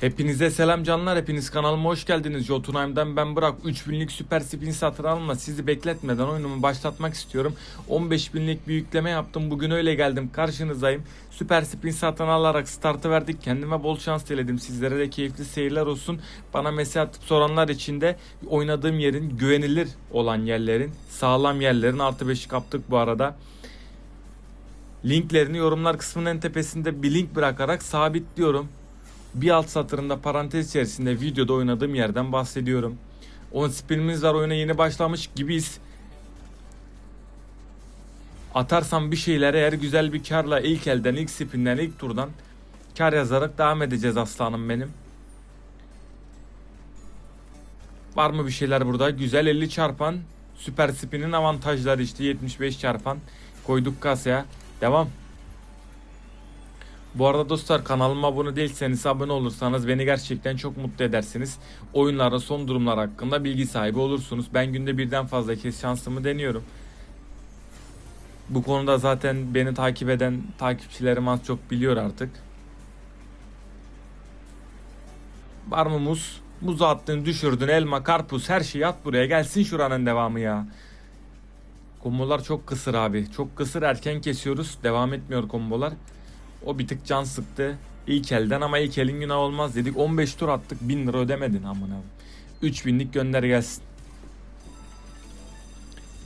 Hepinize selam canlar. Hepiniz kanalıma hoş geldiniz. Jotunheim'den ben Burak. 3000'lik süper spin satın alma. Sizi bekletmeden oyunumu başlatmak istiyorum. 15.000'lik bir yükleme yaptım. Bugün öyle geldim. Karşınızdayım. Süper spin satın alarak startı verdik. Kendime bol şans diledim. Sizlere de keyifli seyirler olsun. Bana mesaj atıp soranlar için de oynadığım yerin güvenilir olan yerlerin, sağlam yerlerin artı 5'i kaptık bu arada. Linklerini yorumlar kısmının en tepesinde bir link bırakarak sabitliyorum. Bir alt satırında parantez içerisinde videoda oynadığım yerden bahsediyorum. 10 spinimiz var oyuna yeni başlamış gibiyiz. Atarsam bir şeylere eğer güzel bir karla ilk elden, ilk spinden, ilk turdan kar yazarak devam edeceğiz aslanım benim. Var mı bir şeyler burada? Güzel 50 çarpan. Süper spinin avantajları işte 75 çarpan. Koyduk kasaya. Devam. Bu arada dostlar kanalıma abone değilseniz abone olursanız beni gerçekten çok mutlu edersiniz. Oyunlarda son durumlar hakkında bilgi sahibi olursunuz. Ben günde birden fazla kez şansımı deniyorum. Bu konuda zaten beni takip eden takipçilerim az çok biliyor artık. Var mı muz? Muzu attın, düşürdün, elma, karpuz her şeyi at buraya. Gelsin şuranın devamı ya. Kombolar çok kısır abi. Çok kısır erken kesiyoruz. Devam etmiyor kombolar. O bir tık can sıktı. İlk elden ama ilk elin günah olmaz dedik. 15 tur attık 1000 lira ödemedin amına. 3000'lik gönder gelsin.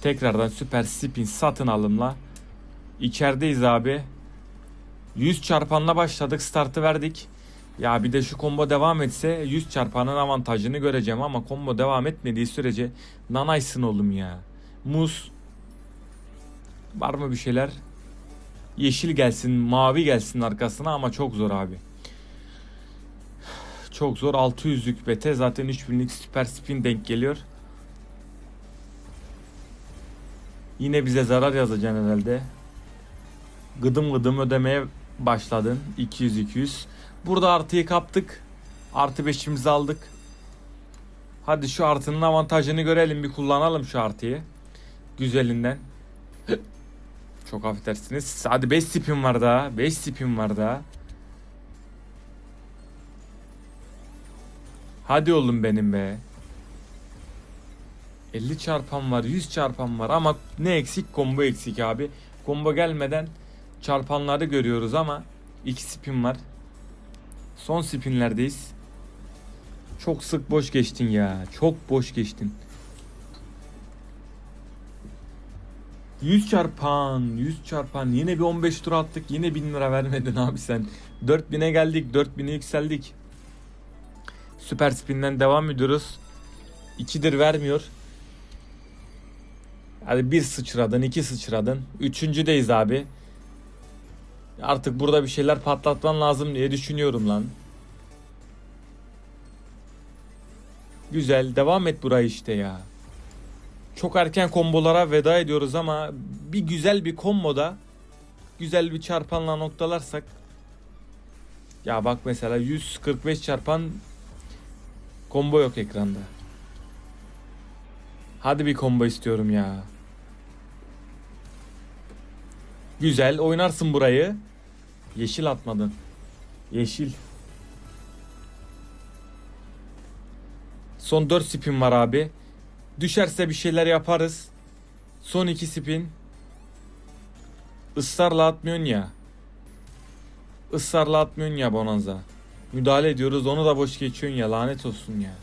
Tekrardan süper spin satın alımla. İçerideyiz abi. 100 çarpanla başladık startı verdik. Ya bir de şu combo devam etse 100 çarpanın avantajını göreceğim ama combo devam etmediği sürece nanaysın oğlum ya. Muz. Var mı bir şeyler? Yeşil gelsin, mavi gelsin arkasına ama çok zor abi. Çok zor. 600'lük bete zaten 3000'lik süper spin denk geliyor. Yine bize zarar yazacaksın herhalde. Gıdım gıdım ödemeye başladın. 200-200. Burada artıyı kaptık. Artı 5'imizi aldık. Hadi şu artının avantajını görelim. Bir kullanalım şu artıyı. Güzelinden. Çok affedersiniz. Hadi 5 spin var daha. 5 spin var daha. Hadi oğlum benim be. 50 çarpan var, 100 çarpan var ama ne eksik? Combo eksik abi. Combo gelmeden çarpanları görüyoruz ama 2 spin var. Son spinlerdeyiz. Çok sık boş geçtin ya. Çok boş geçtin. 100 çarpan, 100 çarpan. Yine bir 15 tur attık. Yine 1000 lira vermedin abi sen. 4000'e geldik. 4000'e yükseldik. Süper spinden devam ediyoruz. 2'dir vermiyor. Hadi bir sıçradın, iki sıçradın. Üçüncüdeyiz abi. Artık burada bir şeyler patlatman lazım diye düşünüyorum lan. Güzel. Devam et burayı işte ya. Çok erken kombolara veda ediyoruz ama bir güzel bir komboda güzel bir çarpanla noktalarsak ya bak mesela 145 çarpan combo yok ekranda. Hadi bir combo istiyorum ya. Güzel oynarsın burayı. Yeşil atmadın. Yeşil. Son 4 spin var abi. Düşerse bir şeyler yaparız. Son 2 spin. Israrla atmıyorsun ya. Israrla atmıyorsun ya Bonanza. Müdahale ediyoruz onu da boş geçiyorsun ya lanet olsun ya.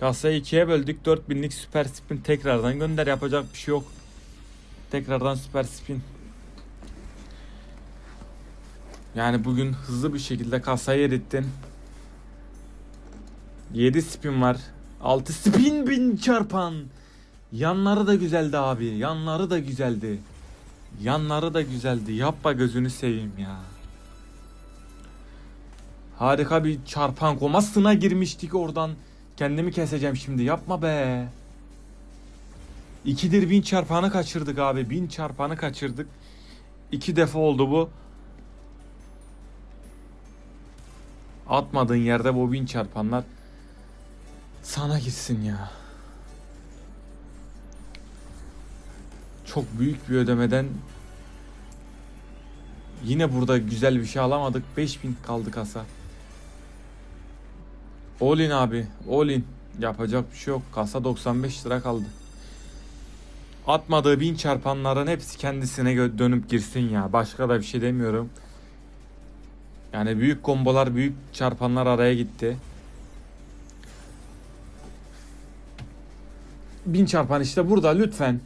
Kasayı ikiye böldük 4000'lik süper spin tekrardan gönder yapacak bir şey yok. Tekrardan süper spin. Yani bugün hızlı bir şekilde kasayı erittin. 7 spin var. 6 spin bin çarpan. Yanları da güzeldi abi. Yanları da güzeldi. Yanları da güzeldi. Yapma gözünü seveyim ya. Harika bir çarpan komasına girmiştik oradan. Kendimi keseceğim şimdi. Yapma be. İkidir bin çarpanı kaçırdık abi. Bin çarpanı kaçırdık. İki defa oldu bu. Atmadığın yerde bu bin çarpanlar sana gitsin ya. Çok büyük bir ödemeden yine burada güzel bir şey alamadık. 5000 kaldı kasa. Olin abi. Olin. Yapacak bir şey yok. Kasa 95 lira kaldı. Atmadığı bin çarpanların hepsi kendisine dönüp girsin ya. Başka da bir şey demiyorum. Yani büyük kombolar, büyük çarpanlar araya gitti. Bin çarpan işte burada lütfen.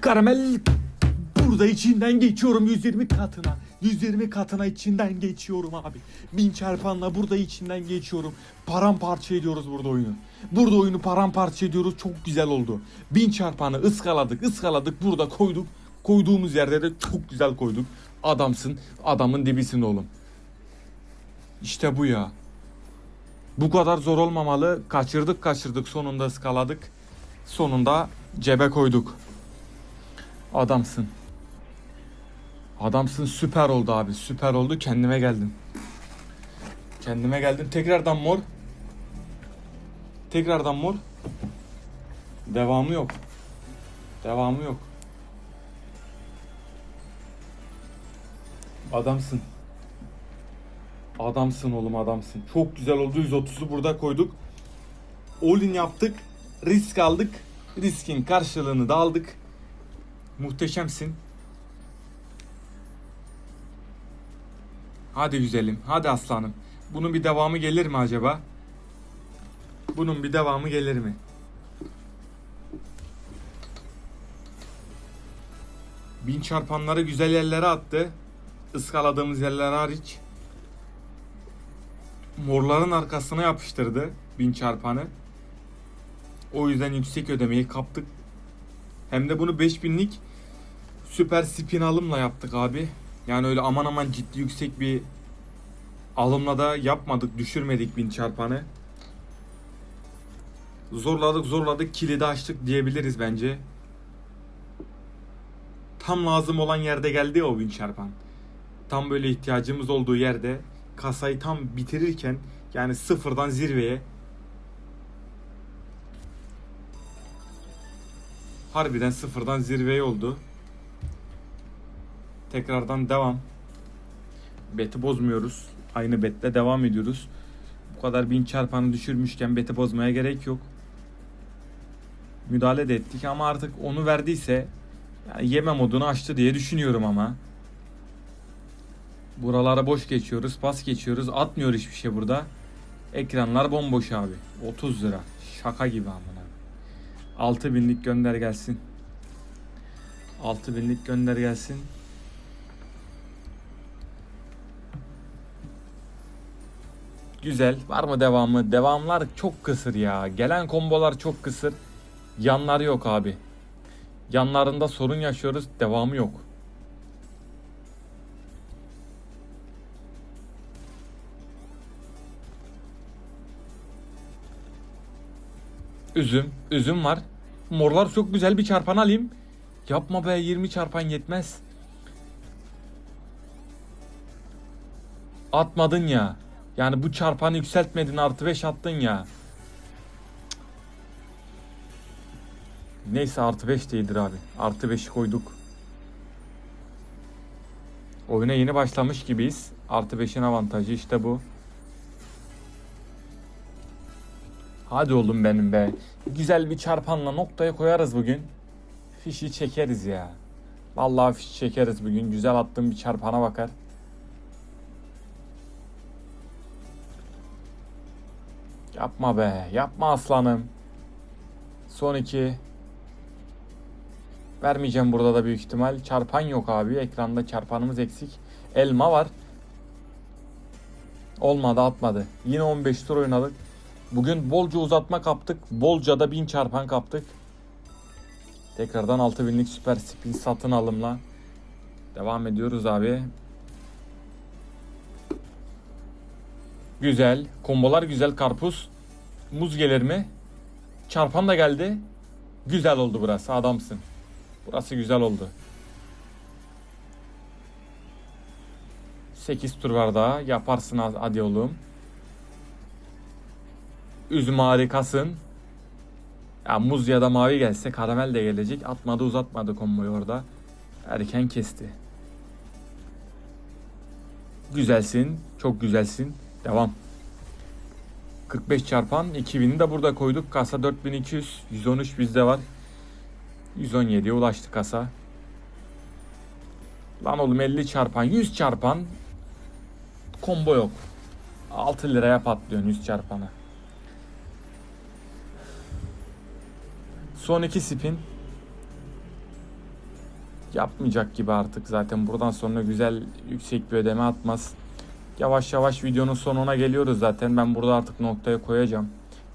Karamel burada içinden geçiyorum 120 katına. 120 katına içinden geçiyorum abi. Bin çarpanla burada içinden geçiyorum. Paramparça ediyoruz burada oyunu. Burada oyunu paramparça ediyoruz. Çok güzel oldu. Bin çarpanı ıskaladık, ıskaladık. Burada koyduk. Koyduğumuz yerde de çok güzel koyduk. Adamsın. Adamın dibisin oğlum. İşte bu ya. Bu kadar zor olmamalı. Kaçırdık kaçırdık sonunda ıskaladık. Sonunda cebe koyduk. Adamsın. Adamsın süper oldu abi süper oldu kendime geldim. Kendime geldim tekrardan mor. Tekrardan mor. Devamı yok. Devamı yok. Adamsın. Adamsın oğlum adamsın. Çok güzel oldu 130'u burada koyduk. All-in yaptık. Risk aldık. Riskin karşılığını da aldık. Muhteşemsin. Hadi güzelim. Hadi aslanım. Bunun bir devamı gelir mi acaba? Bunun bir devamı gelir mi? Bin çarpanları güzel yerlere attı. Iskaladığımız yerler hariç. Morların arkasına yapıştırdı bin çarpanı. O yüzden yüksek ödemeyi kaptık. Hem de bunu 5000'lik süper spin alımla yaptık abi. Yani öyle aman aman ciddi yüksek bir alımla da yapmadık, düşürmedik bin çarpanı. Zorladık zorladık kilidi açtık diyebiliriz bence. Tam lazım olan yerde geldi o bin çarpan. Tam böyle ihtiyacımız olduğu yerde kasayı tam bitirirken yani sıfırdan zirveye harbiden sıfırdan zirveye oldu. Tekrardan devam. Beti bozmuyoruz. Aynı betle devam ediyoruz. Bu kadar bin çarpanı düşürmüşken beti bozmaya gerek yok. Müdahale de ettik ama artık onu verdiyse yani yeme modunu açtı diye düşünüyorum ama. Buralara boş geçiyoruz, pas geçiyoruz. Atmıyor hiçbir şey burada. Ekranlar bomboş abi. 30 lira. Şaka gibi amına. 6000'lik gönder gelsin. 6000'lik gönder gelsin. Güzel. Var mı devamı? Devamlar çok kısır ya. Gelen kombolar çok kısır. Yanları yok abi. Yanlarında sorun yaşıyoruz. Devamı yok. Üzüm. Üzüm var. Morlar çok güzel bir çarpan alayım. Yapma be 20 çarpan yetmez. Atmadın ya. Yani bu çarpanı yükseltmedin artı 5 attın ya. Neyse artı 5 değildir abi. Artı 5'i koyduk. Oyuna yeni başlamış gibiyiz. Artı 5'in avantajı işte bu. Hadi oğlum benim be. Güzel bir çarpanla noktaya koyarız bugün. Fişi çekeriz ya. Vallahi fiş çekeriz bugün. Güzel attığım bir çarpana bakar. Yapma be. Yapma aslanım. Son iki. Vermeyeceğim burada da büyük ihtimal. Çarpan yok abi. Ekranda çarpanımız eksik. Elma var. Olmadı atmadı. Yine 15 tur oynadık. Bugün bolca uzatma kaptık. Bolca da 1000 çarpan kaptık. Tekrardan 6000'lik süper spin satın alımla. Devam ediyoruz abi. Güzel. Kombolar güzel. Karpuz. Muz gelir mi? Çarpan da geldi. Güzel oldu burası. Adamsın. Burası güzel oldu. 8 tur var daha. Yaparsın hadi oğlum. Üzüm harikasın. Ya muz ya da mavi gelse karamel de gelecek. Atmadı uzatmadı komboyu orada. Erken kesti. Güzelsin. Çok güzelsin. Devam. 45 çarpan 2000'i de burada koyduk. Kasa 4200. 113 bizde var. 117'ye ulaştı kasa. Lan oğlum 50 çarpan 100 çarpan combo yok. 6 liraya patlıyorsun 100 çarpanı. Son iki spin. Yapmayacak gibi artık zaten buradan sonra güzel yüksek bir ödeme atmaz. Yavaş yavaş videonun sonuna geliyoruz zaten. Ben burada artık noktaya koyacağım.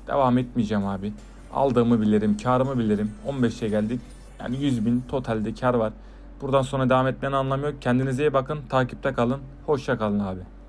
Devam etmeyeceğim abi. Aldığımı bilirim, karımı bilirim. 15'e geldik. Yani 100 bin totalde kar var. Buradan sonra devam etmenin anlamı yok. Kendinize iyi bakın. Takipte kalın. Hoşça kalın abi.